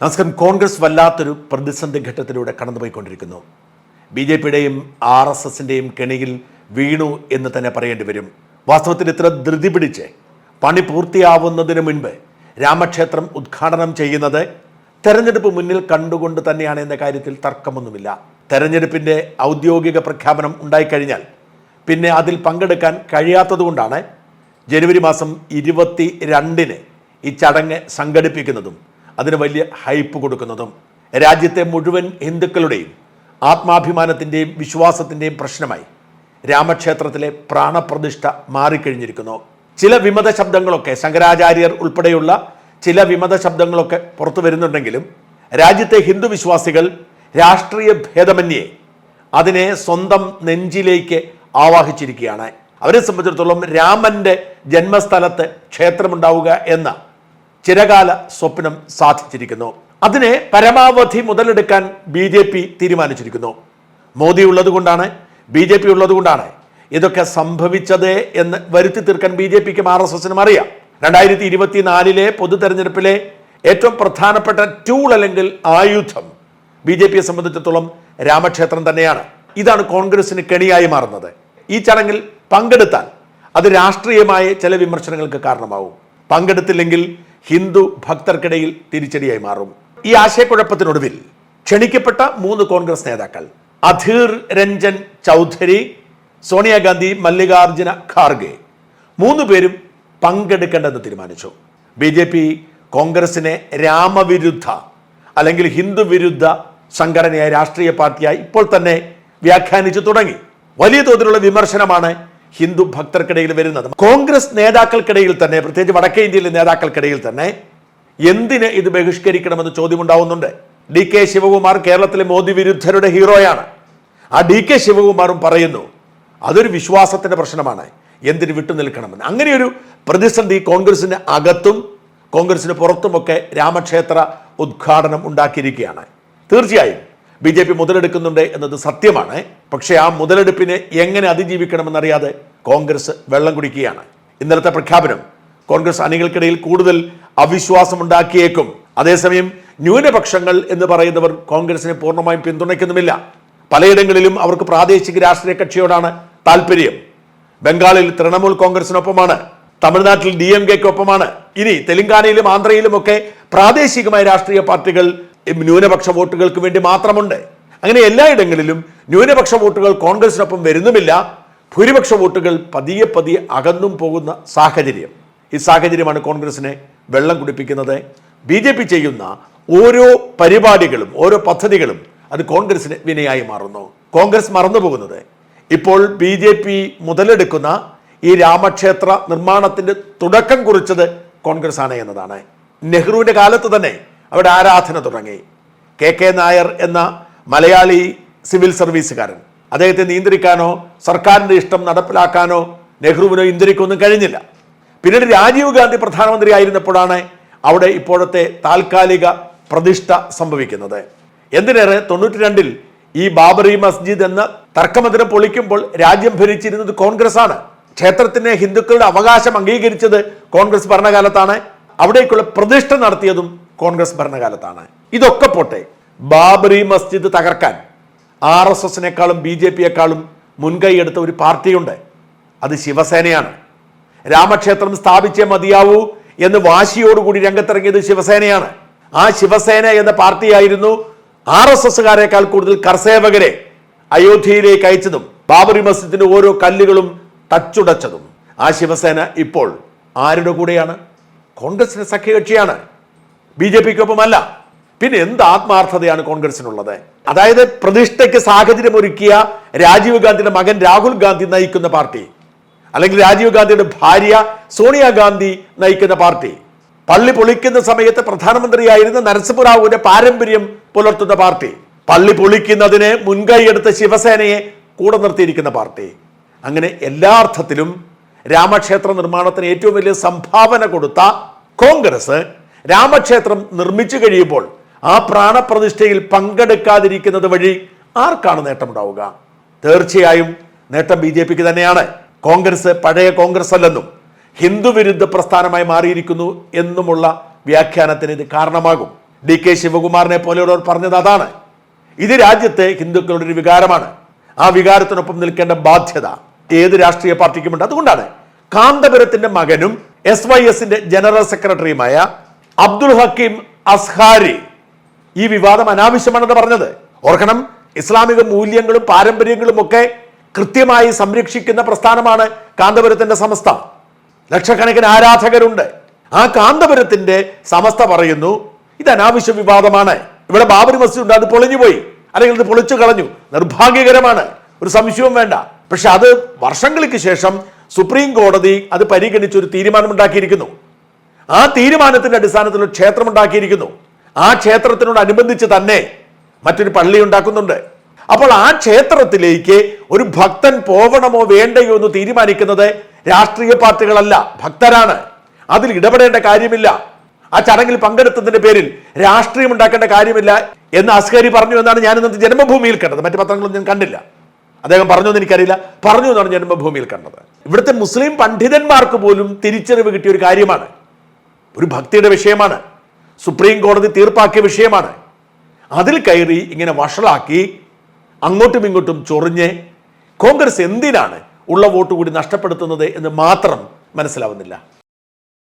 നമസ്കാരം. കോൺഗ്രസ് വല്ലാത്തൊരു പ്രതിസന്ധി ഘട്ടത്തിലൂടെ കടന്നുപോയിക്കൊണ്ടിരിക്കുന്നു. ബി ജെ പിയുടെയും ആർ എസ് എസിന്റെയും കെണിയിൽ വീണു എന്ന് തന്നെ പറയേണ്ടി വരും. വാസ്തവത്തിൽ ഇത്ര ധൃതി പിടിച്ച് പണി പൂർത്തിയാവുന്നതിന് മുൻപ് രാമക്ഷേത്രം ഉദ്ഘാടനം ചെയ്യുന്നത് തെരഞ്ഞെടുപ്പ് മുന്നിൽ കണ്ടുകൊണ്ട് തന്നെയാണ് എന്ന കാര്യത്തിൽ തർക്കമൊന്നുമില്ല. തെരഞ്ഞെടുപ്പിന്റെ ഔദ്യോഗിക പ്രഖ്യാപനം ഉണ്ടായിക്കഴിഞ്ഞാൽ പിന്നെ അതിൽ പങ്കെടുക്കാൻ കഴിയാത്തതുകൊണ്ടാണ് ജനുവരി മാസം ഇരുപത്തി രണ്ടിന് ഈ ചടങ്ങ് സംഘടിപ്പിക്കുന്നതും അതിന് വലിയ ഹൈപ്പ് കൊടുക്കുന്നതും രാജ്യത്തെ മുഴുവൻ ഹിന്ദുക്കളുടെയും ആത്മാഭിമാനത്തിന്റെയും വിശ്വാസത്തിന്റെയും പ്രശ്നമായി രാമക്ഷേത്രത്തിലെ പ്രാണപ്രതിഷ്ഠ മാറിക്കഴിഞ്ഞിരിക്കുന്നു. ചില വിമത ശബ്ദങ്ങളൊക്കെ ശങ്കരാചാര്യർ ഉൾപ്പെടെയുള്ള ചില വിമത ശബ്ദങ്ങളൊക്കെ പുറത്തു വരുന്നുണ്ടെങ്കിലും രാജ്യത്തെ ഹിന്ദു വിശ്വാസികൾ രാഷ്ട്രീയ ഭേദമന്യേ അതിനെ സ്വന്തം നെഞ്ചിലേക്ക് ആവാഹിച്ചിരിക്കുകയാണ്. അവരെ സംബന്ധിച്ചിടത്തോളം രാമന്റെ ജന്മസ്ഥലത്ത് ക്ഷേത്രമുണ്ടാവുക എന്ന ചിരകാല സ്വപ്നം സാധിച്ചിരിക്കുന്നു. അതിനെ പരമാവധി മുതലെടുക്കാൻ ബി ജെ പി തീരുമാനിച്ചിരിക്കുന്നു. മോദി ഉള്ളതുകൊണ്ടാണ് ബി ജെ പി ഉള്ളതുകൊണ്ടാണ് ഇതൊക്കെ സംഭവിച്ചത് എന്ന് വരുത്തി തീർക്കാൻ ബി ജെ പിക്കും ആർ എസ് എസിനും അറിയാം. രണ്ടായിരത്തി ഇരുപത്തിനാലിലെ പൊതു തെരഞ്ഞെടുപ്പിലെ ഏറ്റവും പ്രധാനപ്പെട്ട ടൂൾ അല്ലെങ്കിൽ ആയുധം ബി ജെ പിയെ സംബന്ധിച്ചിടത്തോളം രാമക്ഷേത്രം തന്നെയാണ്. ഇതാണ് കോൺഗ്രസിന് കെണിയായി മാറുന്നത്. ഈ ചടങ്ങിൽ പങ്കെടുത്താൽ അത് രാഷ്ട്രീയമായ ചില വിമർശനങ്ങൾക്ക് കാരണമാവും. പങ്കെടുത്തില്ലെങ്കിൽ ഹിന്ദു ഭക്തർക്കിടയിൽ തിരിച്ചടിയായി മാറും. ഈ ആശയക്കുഴപ്പത്തിനൊടുവിൽ ക്ഷണിക്കപ്പെട്ട മൂന്ന് കോൺഗ്രസ് നേതാക്കൾ അധീർ രഞ്ജൻ ചൗധരി സോണിയാഗാന്ധി മല്ലികാർജുന ഖാർഗെ മൂന്ന് പേരും പങ്കെടുക്കേണ്ടെന്ന് തീരുമാനിച്ചു. ബി ജെ പി കോൺഗ്രസിനെ രാമവിരുദ്ധ അല്ലെങ്കിൽ ഹിന്ദു വിരുദ്ധ സംഘടനയായ രാഷ്ട്രീയ പാർട്ടിയായി ഇപ്പോൾ തന്നെ വ്യാഖ്യാനിച്ചു തുടങ്ങി. വലിയ തോതിലുള്ള വിമർശനമാണ് ഹിന്ദു ഭക്തർക്കിടയിൽ വരുന്നത്. കോൺഗ്രസ് നേതാക്കൾക്കിടയിൽ തന്നെ പ്രത്യേകിച്ച് വടക്കേ ഇന്ത്യയിലെ നേതാക്കൾക്കിടയിൽ തന്നെ എന്തിന് ഇത് ബഹിഷ്കരിക്കണമെന്ന് ചോദ്യമുണ്ടാവുന്നുണ്ട്. ഡി കെ ശിവകുമാർ കേരളത്തിലെ മോദി വിരുദ്ധരുടെ ഹീറോയാണ്. ആ ഡി കെ ശിവകുമാറും പറയുന്നു അതൊരു വിശ്വാസത്തിന്റെ പ്രശ്നമാണ്. എന്തിന് വിട്ടു നിൽക്കണമെന്ന്? അങ്ങനെയൊരു പ്രതിസന്ധി കോൺഗ്രസിന് അകത്തും കോൺഗ്രസിന് പുറത്തുമൊക്കെ രാമക്ഷേത്ര ഉദ്ഘാടനം ഉണ്ടാക്കിയിരിക്കുകയാണ്. തീർച്ചയായും ബി ജെ പി മുതലെടുക്കുന്നുണ്ട് എന്നത് സത്യമാണ്. പക്ഷേ ആ മുതലെടുപ്പിനെ എങ്ങനെ അതിജീവിക്കണമെന്നറിയാതെ കോൺഗ്രസ് വെള്ളം കുടിക്കുകയാണ്. ഇന്നലത്തെ പ്രഖ്യാപനം കോൺഗ്രസ് അണികൾക്കിടയിൽ കൂടുതൽ അവിശ്വാസമുണ്ടാക്കിയേക്കും. അതേസമയം ന്യൂനപക്ഷങ്ങൾ എന്ന് പറയുന്നവർ കോൺഗ്രസിനെ പൂർണമായും പിന്തുണയ്ക്കുന്നുമില്ല. പലയിടങ്ങളിലും അവർക്ക് പ്രാദേശിക രാഷ്ട്രീയ കക്ഷിയോടാണ് താല്പര്യം ബംഗാളിൽ തൃണമൂൽ കോൺഗ്രസിനൊപ്പമാണ് തമിഴ്നാട്ടിൽ ഡി എം കെക്കൊപ്പമാണ്. ഇനി തെലങ്കാനയിലും ആന്ധ്രയിലും ഒക്കെ പ്രാദേശികമായ രാഷ്ട്രീയ പാർട്ടികൾ ന്യൂനപക്ഷ വോട്ടുകൾക്ക് വേണ്ടി മാത്രമുണ്ട്. അങ്ങനെ എല്ലായിടങ്ങളിലും ന്യൂനപക്ഷ വോട്ടുകൾ കോൺഗ്രസിനൊപ്പം വരുന്നുമില്ല. ഭൂരിപക്ഷ വോട്ടുകൾ പതിയെ പതിയെ അകന്നും പോകുന്ന സാഹചര്യം. ഈ സാഹചര്യമാണ് കോൺഗ്രസിനെ വെള്ളം കുടിപ്പിക്കുന്നത്. ബി ജെ പി ചെയ്യുന്ന ഓരോ പരിപാടികളും ഓരോ പദ്ധതികളും അത് കോൺഗ്രസിന് വിനയായി മാറുന്നു. കോൺഗ്രസ് മറന്നു പോകുന്നത് ഇപ്പോൾ ബി ജെ പി മുതലെടുക്കുന്ന ഈ രാമക്ഷേത്ര നിർമ്മാണത്തിന്റെ തുടക്കം കുറിച്ചത് കോൺഗ്രസ് ആണ് എന്നതാണ്. നെഹ്റുവിന്റെ കാലത്ത് തന്നെ അവിടെ ആരാധന തുടങ്ങി. കെ കെ നായർ എന്ന മലയാളി സിവിൽ സർവീസുകാരൻ. അദ്ദേഹത്തെ നിയന്ത്രിക്കാനോ സർക്കാരിന്റെ ഇഷ്ടം നടപ്പിലാക്കാനോ നെഹ്റുവിനോ ഇന്ദിരയ്ക്കൊന്നും കഴിഞ്ഞില്ല. പിന്നീട് രാജീവ് ഗാന്ധി പ്രധാനമന്ത്രി ആയിരുന്നപ്പോഴാണ് അവിടെ ഇപ്പോഴത്തെ താൽക്കാലിക പ്രതിഷ്ഠ സംഭവിക്കുന്നത്. എന്തിനേറെ? തൊണ്ണൂറ്റി രണ്ടിൽ ഈ ബാബറി മസ്ജിദ് എന്ന തർക്കമന്ദിരം പൊളിക്കുമ്പോൾ രാജ്യം ഭരിച്ചിരുന്നത് കോൺഗ്രസ് ആണ് ക്ഷേത്രത്തിനെ ഹിന്ദുക്കളുടെ അവകാശം അംഗീകരിച്ചത് കോൺഗ്രസ് ഭരണകാലത്താണ്. അവിടേക്കുള്ള പ്രതിഷ്ഠ നടത്തിയതും കോൺഗ്രസ് ഭരണകാലത്താണ്. ഇതൊക്കെ പോട്ടെ ബാബറി മസ്ജിദ് തകർക്കാൻ ആർ എസ് എസിനേക്കാളും ബി ജെ പിയെക്കാളും മുൻകൈയെടുത്ത ഒരു പാർട്ടിയുണ്ട്. അത് ശിവസേനയാണ്. രാമക്ഷേത്രം സ്ഥാപിച്ചേ മതിയാവൂ എന്ന് വാശിയോടുകൂടി രംഗത്തിറങ്ങിയത് ശിവസേനയാണ്. ആ ശിവസേന എന്ന പാർട്ടിയായിരുന്നു ആർ എസ് എസുകാരേക്കാൾ കൂടുതൽ കർസേവകരെ അയോധ്യയിലേക്ക് അയച്ചതും ബാബറി മസ്ജിദിന്റെ ഓരോ കല്ലുകളും തച്ചുടച്ചതും. ആ ശിവസേന ഇപ്പോൾ ആരുടെ കൂടെയാണ്? കോൺഗ്രസിന്റെ സഖ്യകക്ഷിയാണ്. B J പിക്കൊപ്പമല്ല. പിന്നെ എന്ത് ആത്മാർത്ഥതയാണ് കോൺഗ്രസിനുള്ളത്? അതായത് പ്രതിഷ്ഠയ്ക്ക് സാഹചര്യം ഒരുക്കിയ രാജീവ് ഗാന്ധിയുടെ മകൻ രാഹുൽ ഗാന്ധി നയിക്കുന്ന പാർട്ടി അല്ലെങ്കിൽ രാജീവ് ഗാന്ധിയുടെ ഭാര്യ സോണിയാഗാന്ധി നയിക്കുന്ന പാർട്ടി പള്ളി പൊളിക്കുന്ന സമയത്ത് പ്രധാനമന്ത്രിയായിരുന്ന നരസിംഹറാവുവിന്റെ പാരമ്പര്യം പുലർത്തുന്ന പാർട്ടി പള്ളി പൊളിക്കുന്നതിന് മുൻകൈയെടുത്ത ശിവസേനയെ കൂടെ നിർത്തിയിരിക്കുന്ന പാർട്ടി. അങ്ങനെ എല്ലാ അർത്ഥത്തിലും രാമക്ഷേത്ര നിർമ്മാണത്തിന് ഏറ്റവും വലിയ സംഭാവന കൊടുത്ത കോൺഗ്രസ് രാമക്ഷേത്രം നിർമ്മിച്ചു കഴിയുമ്പോൾ ആ പ്രാണപ്രതിഷ്ഠയിൽ പങ്കെടുക്കാതിരിക്കുന്നത് വഴി ആർക്കാണ് നേട്ടമുണ്ടാവുക? തീർച്ചയായും നേട്ടം ബി ജെ പിക്ക് തന്നെയാണ്. കോൺഗ്രസ് പഴയ കോൺഗ്രസ് അല്ലെന്നും ഹിന്ദുവിരുദ്ധ പ്രസ്ഥാനമായി മാറിയിരിക്കുന്നു എന്നുമുള്ള വ്യാഖ്യാനത്തിന് ഇത് കാരണമാകും. ഡി കെ ശിവകുമാറിനെ പോലെയുള്ളവർ പറഞ്ഞത് അതാണ്. ഇത് രാജ്യത്തെ ഹിന്ദുക്കളുടെ ഒരു വികാരമാണ്. ആ വികാരത്തിനൊപ്പം നിൽക്കേണ്ട ബാധ്യത ഏത് രാഷ്ട്രീയ പാർട്ടിക്കുമുണ്ട്. അതുകൊണ്ടാണ് കാന്തപുരത്തിന്റെ മകനും എസ് വൈ എസിന്റെ ജനറൽ സെക്രട്ടറിയുമായ അബ്ദുൽ ഹക്കീം അസ്ഹാരി ഈ വിവാദം അനാവശ്യമാണെന്ന് പറഞ്ഞത്. ഓർക്കണം ഇസ്ലാമിക മൂല്യങ്ങളും പാരമ്പര്യങ്ങളും ഒക്കെ കൃത്യമായി സംരക്ഷിക്കുന്ന പ്രസ്ഥാനമാണ് കാന്തപുരത്തിന്റെ സമസ്ത. ലക്ഷക്കണക്കിന് ആരാധകരുണ്ട്. ആ കാന്തപുരത്തിന്റെ സമസ്ത പറയുന്നു ഇത് അനാവശ്യ വിവാദമാണ്. ഇവിടെ ബാബരി മസ്ജിദ് ഉണ്ട് അത് പൊളിഞ്ഞുപോയി. അല്ലെങ്കിൽ ഇത് പൊളിച്ചു കളഞ്ഞു. നിർഭാഗ്യകരമാണ്. ഒരു സംശയവും വേണ്ട. പക്ഷെ അത് വർഷങ്ങൾക്ക് ശേഷം സുപ്രീം കോടതി അത് പരിഗണിച്ച് ഒരു തീരുമാനമുണ്ടാക്കിയിരിക്കുന്നു. ആ തീരുമാനത്തിന്റെ അടിസ്ഥാനത്തിൽ ഒരു ക്ഷേത്രം ഉണ്ടാക്കിയിരിക്കുന്നു ആ ക്ഷേത്രത്തിനോടനുബന്ധിച്ച് തന്നെ മറ്റൊരു പള്ളി ഉണ്ടാക്കുന്നുണ്ട്. അപ്പോൾ ആ ക്ഷേത്രത്തിലേക്ക് ഒരു ഭക്തൻ പോകണമോ വേണ്ടയോ എന്ന് തീരുമാനിക്കുന്നത് രാഷ്ട്രീയ പാർട്ടികളല്ല ഭക്തരാണ്. അതിൽ ഇടപെടേണ്ട കാര്യമില്ല. ആ ചടങ്ങിൽ പങ്കെടുത്തതിന്റെ പേരിൽ രാഷ്ട്രീയം ഉണ്ടാക്കേണ്ട കാര്യമില്ല എന്ന് അസ്കരി പറഞ്ഞു എന്നാണ് ഞാൻ ഇന്നത്തെ ജന്മഭൂമിയിൽ കണ്ടത്. മറ്റു പത്രങ്ങളൊന്നും ഞാൻ കണ്ടില്ല. അദ്ദേഹം പറഞ്ഞു എന്ന് എനിക്കറിയില്ല. പറഞ്ഞു എന്നാണ് ജന്മഭൂമിയിൽ കണ്ടത്. ഇവിടുത്തെ മുസ്ലിം പണ്ഡിതന്മാർക്ക് പോലും തിരിച്ചറിവ് കിട്ടിയ ഒരു കാര്യമാണ്. ഒരു ഭക്തിയുടെ വിഷയമാണ്. സുപ്രീം കോടതി തീർപ്പാക്കിയ വിഷയമാണ്. അതിൽ കയറി ഇങ്ങനെ വഷളാക്കി അങ്ങോട്ടും ഇങ്ങോട്ടും ചൊറിഞ്ഞ് കോൺഗ്രസ് എന്തിനാണ് ഉള്ള വോട്ട് കൂടി നഷ്ടപ്പെടുത്തുന്നത് എന്ന് മാത്രം മനസ്സിലാവുന്നില്ല.